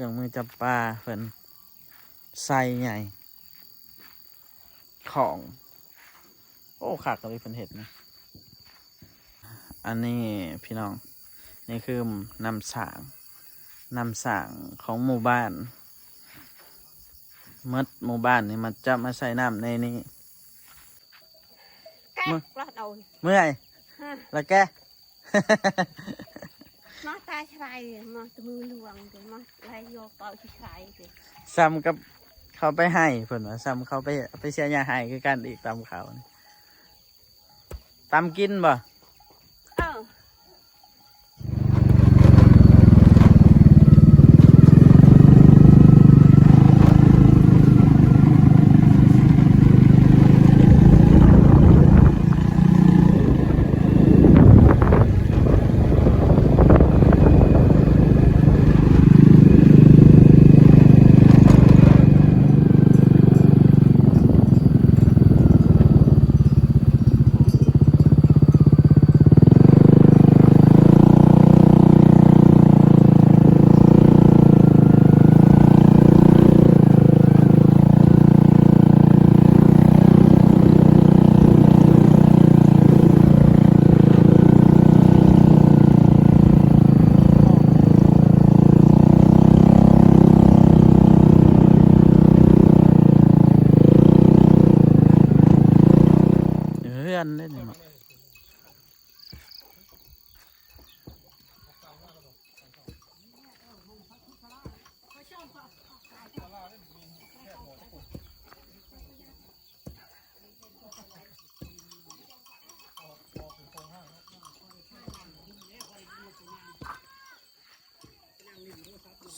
รื่องมือจับปลาเพิ่นใส่ใหญ่ ของ โอ้ขากกับเพิ่นเห็ดนะอันนี้พี่น้อง นี่คือนำสางนำสางของหมู่บ้านหมดหมู่บ้านนี่มันจะมาใส่น้ำในนี้แก๊มึงกรอดเอาเมื่อยฮะแล้วแก มาตาชายมาตะมือหลวงเดี๋ยวมาไรโยเป่าชายเดี๋ยวซ้ำกับเขาไปให้เพิ่นว่าซ้ำเขาไปไปเชียร์ยาให้คือกันอีกตามเขานี่ตามกินบ่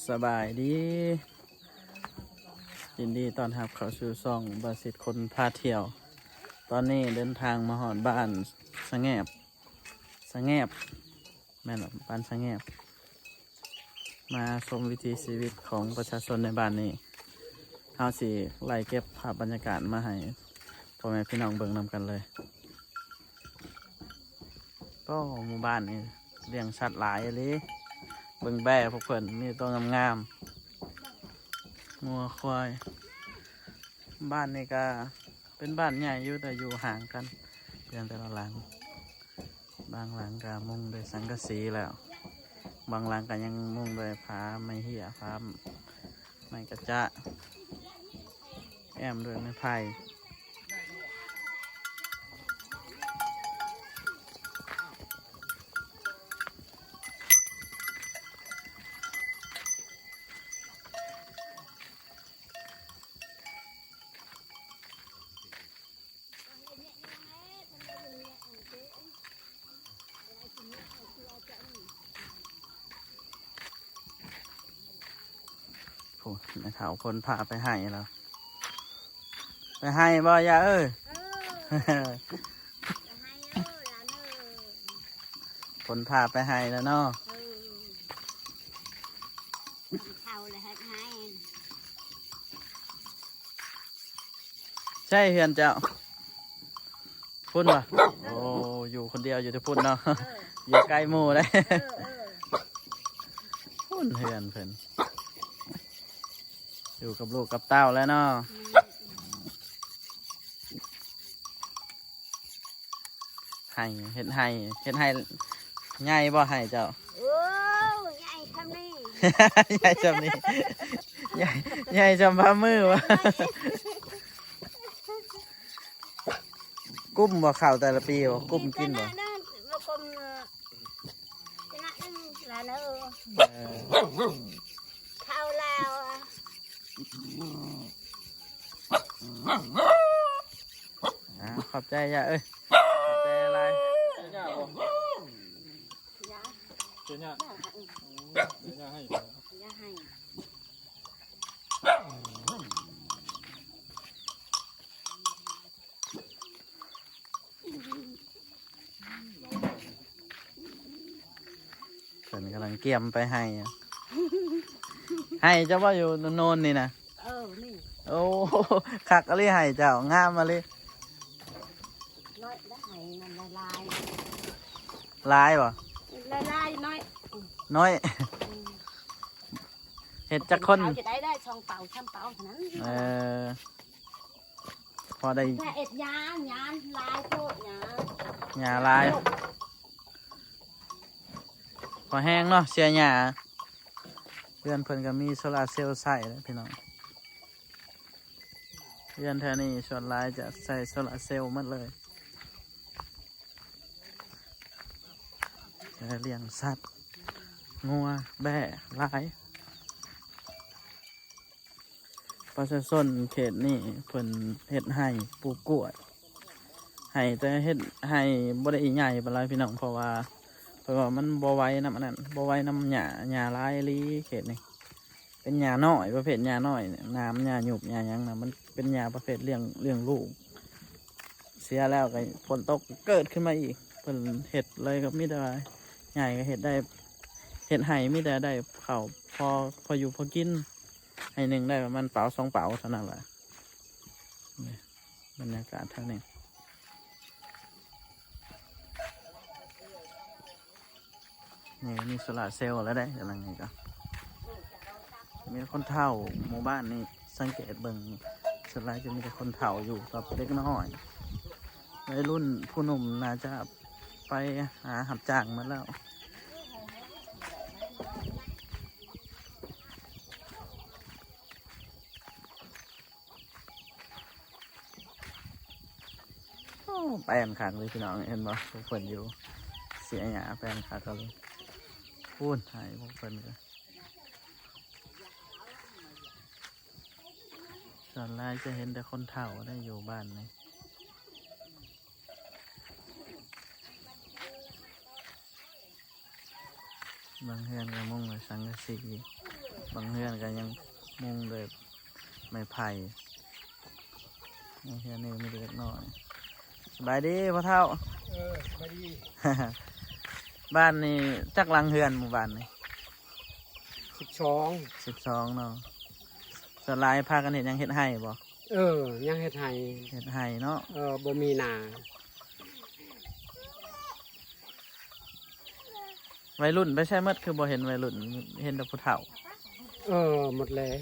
สบายดี ยินดีตอนรับเขาสู่ซ่องบาสิทธิ์คนพาเที่ยว ตอนนี้เดินทางมาหอดบ้านสะแงบสะแงบแม่นหรอบ้านสะแงบ มาชมวิถีชีวิตของประชาชนในบ้านนี้เฮาสิไล่เก็บภาพบรรยากาศมาให้พ่อแม่พี่น้องเบิ่งนำกันเลย ก็หมู่บ้านนี้เลี้ยงสัตว์หลายเลย เบิ่งแบ่พวกเพิ่นมีตัวงามๆงัวควาย บ้านนี่ก็เป็นบ้านใหญ่อยู่แต่อยู่ห่างกันเพียงแต่ละหลัง บางหลังก็มุงด้วยสังกะสีแล้ว บางหลังก็ยังมุงด้วยผ้าไม้เหี่ยผ้าไม้กระจะแอมด้วยไม้ไผ่โอ้แม่เถาคนพาไปให้แล้ว ไปให้บ่ยาเอ้ยเออจะให้เออหลานเออคนพาไปให้แล้วเนาะเออเข้าเลยให้ให้ใช่เฮือนเจ้าพุ่นวะโอ้อยู่คนเดียวอยู่ที่พุ่นเนาะเอออยู่ใกล้หมู่เลยเออเออพุ่นเฮือนเพิ่น อยู่กับลูกกับเต้าแล้วเนาะให้เห็ดให้เห็ดให้ใหญ่บ่ให้เจ้าโอ้ยใหญ่ทำนี่ใหญ่จำนี้ใหญ่ใหญ่จำพามือวะกุ้มบ่ข่าวแต่ละปีบ่กุ้มกินบ่ ชะเดินมากุมเออชนะนึงหลานเออ เออ เข้าแล้วอะ อ่าขอย่าเอ้ยขอบใจอะไรยาเจ๊เนี่ยยาเจ๊เนี่ยให้ยาให้เพิ่นกำลังเกี่ยมไปให้อะให้เจ้าว่าอยู่โนนนี่นะเออนี่โอ้คักอะไรให้เจ้างามมาเลย น้อยได้ให้มันละลาย ลายบ่ละลายน้อย น้อยอืมเห็ดจักคนเอาจะได้ได้ช่องเป่าช่ำเป่าเท่านั้นเออพอได้แค่เอ็ดยานยานลายโคตรยานหญ้าลายพอแห้งเนาะเสียหญ้าเพื่อนเพิ่นก็มีโซลาร์เซลล์ใส่แล้วพี่น้องเพื่อนแถวนี้ส่วนหลายจะใส่โซลาร์เซลล์หมดเลยแล้ว เลี้ยงสัตว์งัวแบะลาย ประชาชนเขตนี่เพิ่นเฮ็ดให้ปลูกกล้วยให้แต่เฮ็ดให้บ่ได้ใหญ่ปานไรพี่น้องเพราะว่า เพราะว่ามันบ่ไว้น้ำอันนั้นบ่ไว้น้ำหญ้าหญ้าลายลีเขตนี่เป็นหญ้าน้อยประเภทหญ้าน้อยน้ำหญ้าหยุบหญ้าหยังนะมันเป็นหญ้าประเภทเลี้ยงเลี้ยงลูก เสียแล้วก็ฝนตกเกิดขึ้นมาอีกเพิ่นเห็ดเลยก็มีแต่ ใหญ่ก็เห็ดได้เห็ดไห้มีแต่ได้เขาพอพออยู่พอกินให้หนึ่งได้ประมาณเป๋าสองเป๋าเท่านั้นแหละนี่บรรยากาศเท่านี้นี่มีโซลาร์เซลล์แล้วได้กำลังนี่ก็มีคนเฒ่าหมู่บ้านนี่สังเกตเบิ่งส่วนใหญ่จะมีแต่คนเฒ่าอยู่กับเด็กน้อยวัยรุ่นผู้หนุ่มน่าจะ ไปหาหับจ้างมาแล้วโอ้แปลนขังเลยพี่น้องเห็นบ่พวกเพิ่นอยู่ เสียหยาแปลนขังกันเลยพูดหายพวกเพิ่นก็ส่วนแรกจะเห็นแต่คนเฒ่าได้อยู่บ้านนี่ บางเฮือนก็มุ่งด้วยสังกะสีบางเฮือนก็ยังมุ่งด้วยไม้ไผ่บางเฮือนนี่มีเล็กน้อยสบายดีพ่อเฒ่าเออมาดีบ้านนี่จักหลังเฮือนหมู่บ้านนี่สิบสองสิบสองเนาะส่วนหลายพากันเห็นยังเห็ดไห้บ่เออยังเฮ็ดไห้เห็ดไห้เนาะเออบ่มีนา วัยรุ่นไม่ใช่หมดคือบ่เห็นวัยรุ่น เห็นแต่ผู้เฒ่า เออหมดแล้ว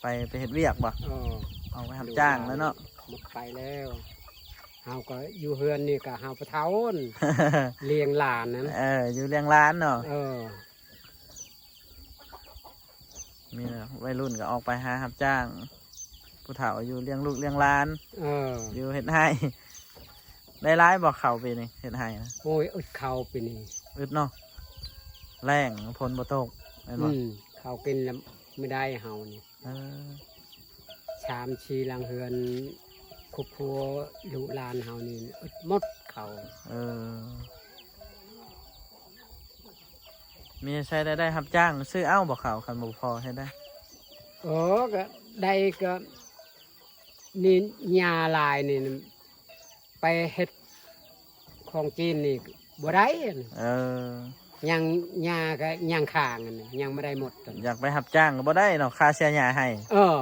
ไปไปเห็ดเวียกบ่เออเอาไปทำจ้างแล้วเนาะหมดไปแล้วเฮาก็อยู่เฮือนนี่ก็เฮาปะเทาน่เลี้ยงหลานนั้นเออ อยู่เลี้ยงร้านเนาะเออมีแต่วัยรุ่นก็ออกไปหารับจ้าง ผู้เฒ่าอยู่เลี้ยงลูกเลี้ยงร้าน เออ อยู่เห็ดไห้ได้ร้ายบอกเขาไปนี่เห็ดไห้นะโอ้ยอึดเข้าไปนี่อึดเนาะ แรงพลบ่ตกแม่นอืบ่มเขากินแล้วไม่ได้เฮานี่เออชามชีหลังเฮือนครอบครัวลูกหลานเฮานี่อึดหมดเขาเออมีใช้ได้ได้รับจ้าง ซื้อเอ้าบอกเขาคันบุพอให้ได้เออก็ได้ก็นี่ยาลายนี่ไปเฮ็ดของจีนนี่บ่ได้อะเออ ยังยาก็ยังข้างอันนี้ยังไม่ได้หมดตอนอยากไปรับจ้างก็บ่ได้เนาะค่าเสียหญ้าให้เออ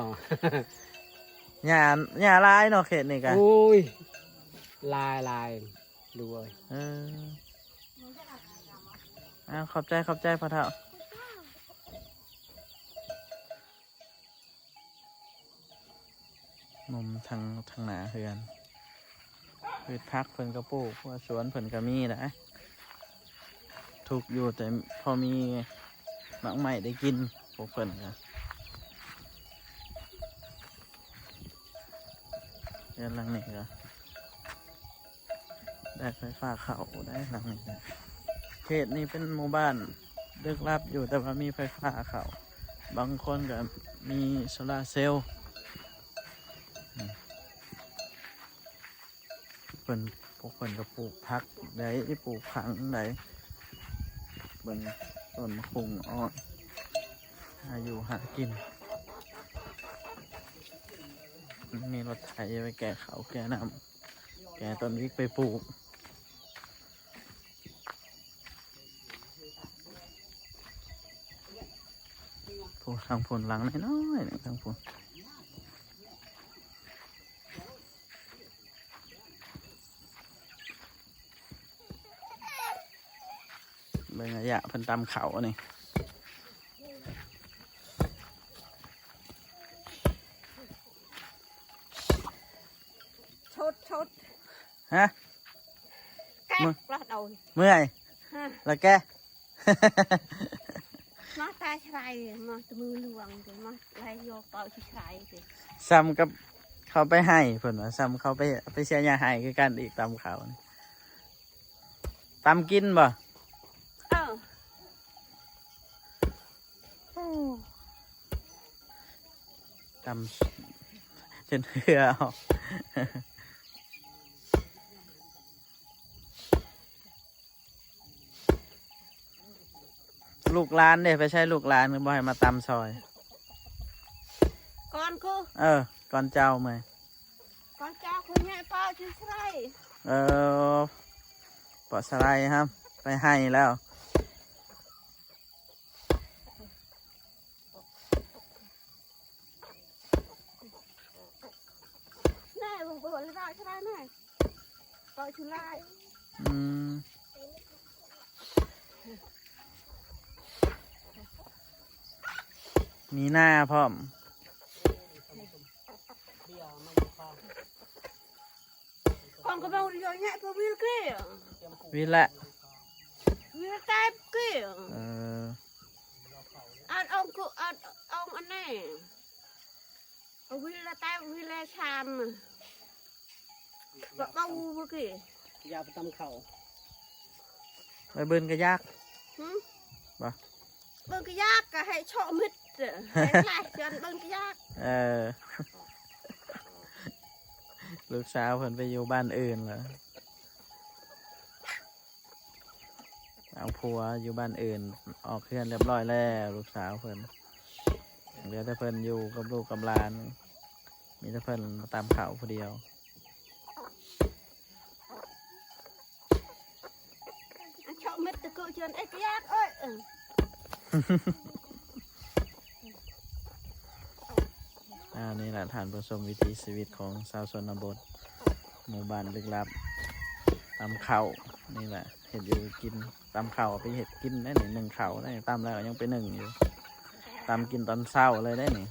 หญ้าหญ้าหลายเนาะเขตนี่กันโอ้ย ลายลายดูเอ้ยเอออ้าวขอบใจขอบใจพ่อเฒ่ามุมทางทางหนาเฮือนพืชพักเพิ่นก็ปลูกว่าสวนเพิ่นก็มีนะ ถูกอยู่แต่พอมีหมักใหม่ได้กินพวกเพิ่นก็เรือนหลังนี้ก็ได้ไฟฟ้าเข้าได้หลังนี้ก็เขตนี้เป็นหมู่บ้านเลือกลับอยู่แต่ว่ามีไฟฟ้าเข้าบางคนก็มีโซลาเซลล์เพิ่นพวกเพิ่นก็ปลูกผักได้ปลูกผังได้ เบิ่งต้นมะคุงอ้อยหาอยู่หากิน มีรถไถไปแก่เขาแก่น้ำแก่ต้นวิกไปปลูกผูทางผลหลังน้อยๆทางผล ยะเพิ่นตามเขานี่ชดชดฮะแก้ปลาดอยเมื่อยแล้วแกมาตาชายมาตมือหลวงมาลายโยเป่าชายซ้ำกับเขาไปให้ผลว่าซ้ำเขาไปไปเสียยาให้คือกันอีกตามเขาตามกินบ่ ตามจนเหือออกลูกหลานเด้ไปใช้ลูกหลานหรือบ่ให้มาตามซอย con cô เออ ก่อนเจ้าเมื่อย con cha con nhẹ ป่าชิชายเออปอสไลด์ครับ ไปให้แล้ว แน่ผมบอกเลยได้ชายแน่เป่าชุลาย อืม มีหน้าพร้อม con có bao giờ nhẹ có biết kia วิละ biết tay kia เออ ăn ông cụ ăn ông ăn này ông biết là tay biết là chàm và bao bữa kia ยาประจำเขาไปเบินก็ยาก hử Bà. bưng cái giác cả hay cho mít hay lại cho ăn bưng cái giác เออ ลูกสาวเพิ่นไปอยู่บ้านอื่นเหรอเอาผัวอยู่บ้านอื่น ออกเคลื่อนเรียบร้อยแล้ว ลูกสาวเพิ่นเหลือแต่เพิ่นอยู่กับลูกกับหลาน มีแต่เพิ่นมาตามเขาผู้เดียว ăn cho mít từ cậu chân ấy cái giác ơi ừ. อ่า นี่แหละฐานผู้ชมวิถีชีวิตของชาวชนบท หมู่บ้านลึกลับตำเข่านี่แหละเห็ดอยู่กินตำเข่าเอาไปเห็ดกินได้หนึ่งหนึ่งเข่าได้ตำแล้วยังไปหนึ่งอยู่ตำกินตอนเศร้าเลยได้หนี่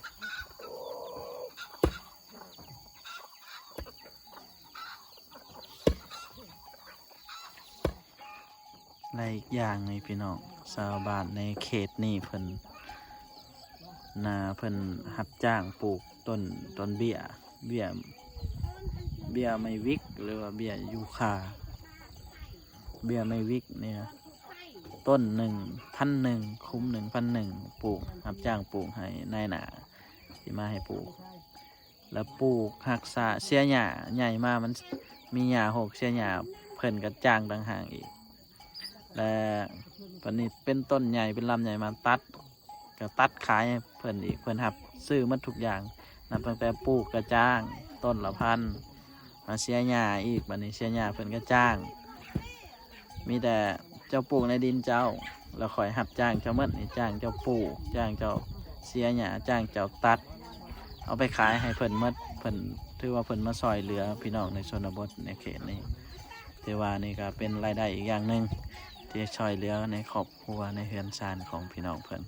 และอีกอย่างในพี่น้องชาวบ้านในเขตนี่เพิ่นนาเพิ่นหับจ้างปลูก ต้นต้นเบี้ย เบี้ย เบียไมวิก หรือว่าเบียยูคา เบียไมวิกเนี่ย ต้นหนึ่งพันหนึ่งคุ้มหนึ่งพันหนึ่งปลูกรับจ้างปลูกให้นายหนาที่มาให้ปลูก แล้วปลูกหักษาเสียหญ้าใหญ่มากมันมีหญ้าหกเสียหญ้าเพิ่นกระจ้างต่างหากอีก และปานนี้เป็นต้นใหญ่เป็นลำใหญ่มาตัดก็ตัดขายเพิ่นอีกเพิ่นหับซื้อมัดทุกอย่าง นับตั้งแต่ปลูกกระจ้าง ต้นละพันมาเสียหญ้าอีกบัดนี้เสียหญ้าเพิ่นก็จ้าง มีแต่เจ้าปลูกในดินเจ้าแล้วคอยหับจ้างเจ้าเมื่นี่จ้างเจ้าปลูกจ้างเจ้าเสียหญ้าจ้างเจ้าตัด เอาไปขายให้เพิ่นเมื่เพิ่นถือว่าเพิ่นมาซอยเหลือพี่น้องในชนบทในเขตนี้ถือว่านี่ก็เป็นรายได้อีกอย่างหนึ่งที่ช่วยเหลือในครอบครัวในเฮือนซานของพี่น้องเพิ่น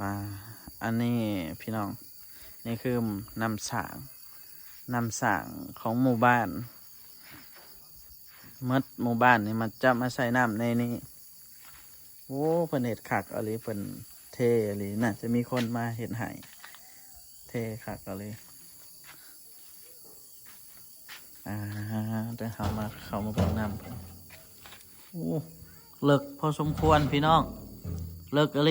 อ่า อันนี้พี่น้อง นี่คือนำสางนำสางของหมู่บ้านมดหมู่บ้านนี่มันจะมาใส่น้ำในนี้โอ้เพิ่นเห็ดขักอะไรเพิ่นเทอะไรน่าจะมีคนมาเห็ดไห้เทขักอะไรอ่าแต่เขามาเขามาเบิ่งน้ำเพิ่นโอ้เลิกพอสมควรพี่น้อง เลิกอะไร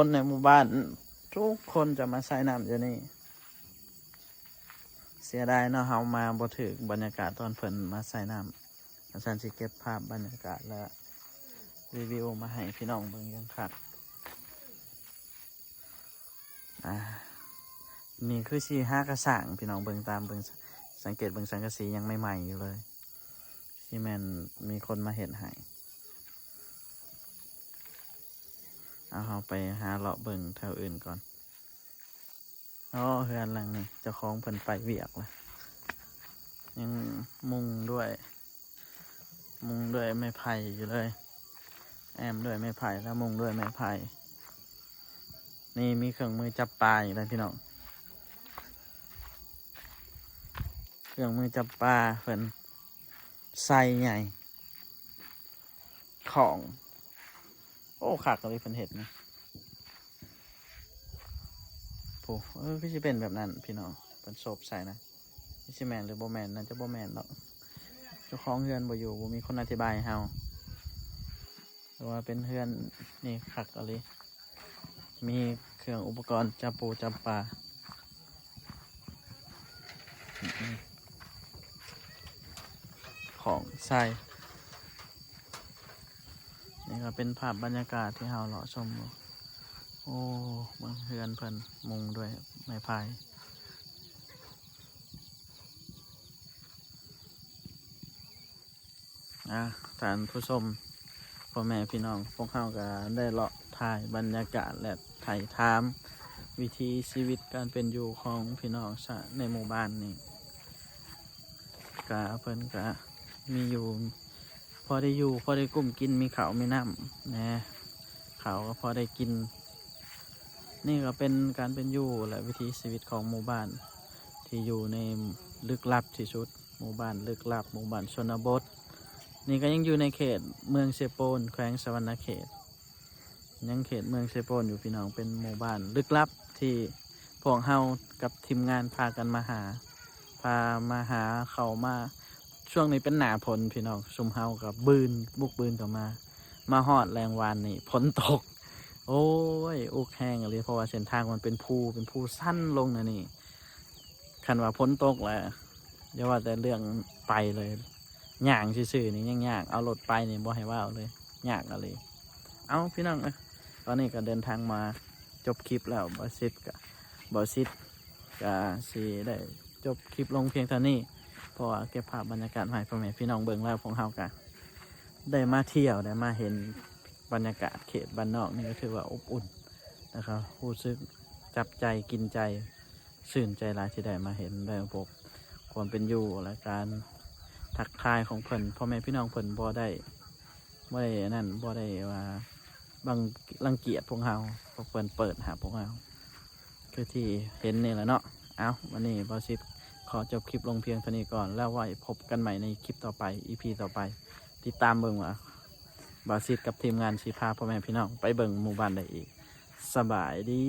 คนในหมู่บ้าน ทุกคนจะมาใส่น้ำอยู่นี่ เสียดายเนาะเฮามาบ่ถึกบรรยากาศตอนเพิ่นมาใส่น้ำอาจารย์สิเก็บภาพบรรยากาศและรีวิวมาให้พี่น้องเบิ่งยังคักอ่านี่คือสีห้ากระสังพี่น้องเบิ่งตามเบิ่งสังเกตเบิ่งสังกะสียังไม่ใหม่อยู่เลยที่แมนมีคนมาเห็นให้ เอาเราไปหาเลาะเบิ่งแถวอื่นก่อนอ๋อเฮือนหลังนี่เจ้าของเพิ่นไปเวียกเลยยังมุงด้วย มุงด้วยไม้ไผ่อยู่เลย แอมด้วยไม้ไผ่แล้วมุงด้วยไม้ไผ่นี่มีเครื่องมือจับปลาอีกแล้วพี่น้องเครื่องมือจับปลาเพิ่นใส่ใหญ่ของ โอ้ขากเลยเพิ่นเห็ดนะโอ้เออพี่จะเป็นแบบนั้นพี่น้องเพิ่นโศบใส่นะพี่ชิแมนหรือโบแมนน่าจะโบแมนหรอกเจ้าของเฮือนบ่อยู่บ่มีคนอธิบายเฮาหรือว่าเป็นเฮือนนี่ขักอะไรมีเครื่องอุปกรณ์จับปูจับปลาของใส่ ก็เป็นภาพบรรยากาศที่เราเลาะชม โอ้บางเฮือนเพิ่นมุงด้วยไม้พายอะท่านผู้ชมพ่อแม่พี่น้องพวกเขาก็ได้เลาะถ่ายบรรยากาศและถ่ายทามวิธีชีวิตการเป็นอยู่ของพี่น้องชะในหมู่บ้านนี่กะเพิ่นกะมีอยู่ พอได้อยู่ พอได้กุ้มกินมีเขามีน้ำนะเขาก็พอได้กิน นี่ก็เป็นการเป็นอยู่และวิถีชีวิตของหมู่บ้าน ที่อยู่ในลึกลับที่สุด หมู่บ้านลึกลับหมู่บ้านชนบท นี่ก็ยังอยู่ในเขตเมืองเซโปนแขวงสวรรณเขต ยังเขตเมืองเซโปนอยู่พี่น้องเป็นหมู่บ้านลึกลับที่พวกเฮากับทีมงานพากันมาหา พามาหาเขามา ช่วงนี้เป็นหนาผลพี่น้องชุมเฮากับบืนบุกบืนกับมา มาหอดแรงวานนี่ฝนตก โอ้ยอุกแห้งเลยเพราะว่าเส้นทางมันเป็นภูเป็นภูสั้นลงนะนี่คันว่าฝนตกแหละเดี๋ยวว่าแต่เรื่องไปเลยหย่างซื่อๆนี่ยังยากเอารถไปนี่บ่ให้ว่าเอาเลยยากอะไรเอาพี่น้องเอ้ยตอนนี้ก็เดินทางมาจบคลิปแล้วบอสิตกับบอสิตก็สีได้จบคลิปลงเพียงเท่านี้ เพราะว่าเก็บภาพบรรยากาศให้พ่อแม่พี่น้องเบิ่งแล้วของเฮากันได้มาเที่ยวได้มาเห็นบรรยากาศเขตบ้านนอกนี่ก็ถือว่าอบอุ่นนะครับรู้สึกจับใจกินใจสื่นใจหลายที่ได้มาเห็นได้พบความเป็นอยู่และการทักทายของเพิ่นพ่อแม่พี่น้องเพิ่นบ่ได้บ่ได้นั่นบ่ได้ว่าบางรังเกียจพวกเฮาเพราะเพิ่นเปิดหาพวกเฮาคือที่เห็นนี่แหละเนาะเอาวันนี้บอสิ ขอจบคลิปลงเพียงเท่านี้ก่อน แล้วไว้พบกันใหม่ในคลิปต่อไป EP ต่อไป ติดตามเบิ่งว่าบาซิดกับทีมงานชีพาพ่อแม่พี่น้อง ไปเบิ่งหมู่บ้านได้อีก สบายดี